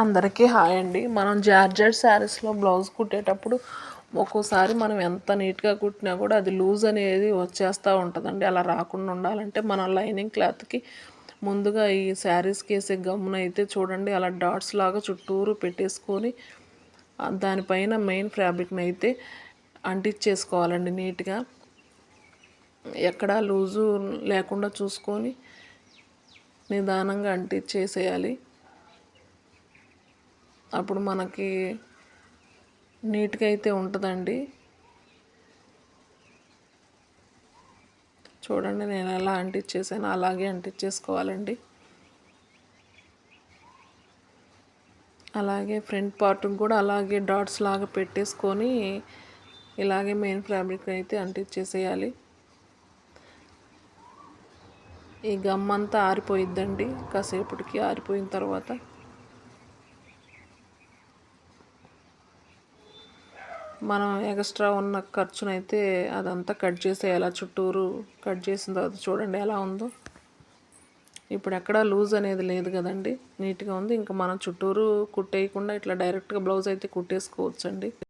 అందరికీ హాయ్ అండి. మనం జార్జెట్ శారీస్లో బ్లౌజ్ కుట్టేటప్పుడు ఒక్కోసారి మనం ఎంత నీట్గా కుట్టినా కూడా అది లూజ్ అనేది వచ్చేస్తూ ఉంటుందండి. అలా రాకుండా ఉండాలంటే మన లైనింగ్ క్లాత్కి ముందుగా ఈ శారీస్కి వేసే గమ్మున అయితే చూడండి అలా డాట్స్ లాగా చుట్టూరు పెట్టేసుకొని దానిపైన మెయిన్ ఫ్యాబ్రిక్ని అయితే అంటించేసుకోవాలండి నీట్గా. ఎక్కడా లూజు లేకుండా చూసుకొని నిదానంగా అంటించేసేయాలి అప్పుడు మనకి నీట్గా అయితే ఉంటుందండి. చూడండి నేను ఎలా అంటించేసాను అలాగే అంటించేసుకోవాలండి అలాగే ఫ్రంట్ పార్ట్ కూడా అలాగే డాట్స్ లాగా పెట్టేసుకొని ఇలాగే మెయిన్ ఫ్యాబ్రిక్ అయితే అంటించేసేయాలి ఈ గమ్ అంతా ఆరిపోయిద్దండి కాసేపటికి ఆరిపోయిన తర్వాత. మనం ఎక్స్ట్రా ఉన్న ఖర్చునైతే అదంతా కట్ చేసేయాలి. చుట్టూరు కట్ చేసిన తర్వాత చూడండి ఎలా ఉందో. ఇప్పుడు ఎక్కడా లూజ్ అనేది లేదు కదండి. నీట్గా ఉంది. ఇంకా మనం చుట్టూరు కుట్టేయకుండా ఇట్లా డైరెక్ట్గా బ్లౌజ్ అయితే కుట్టేసుకోవచ్చండి.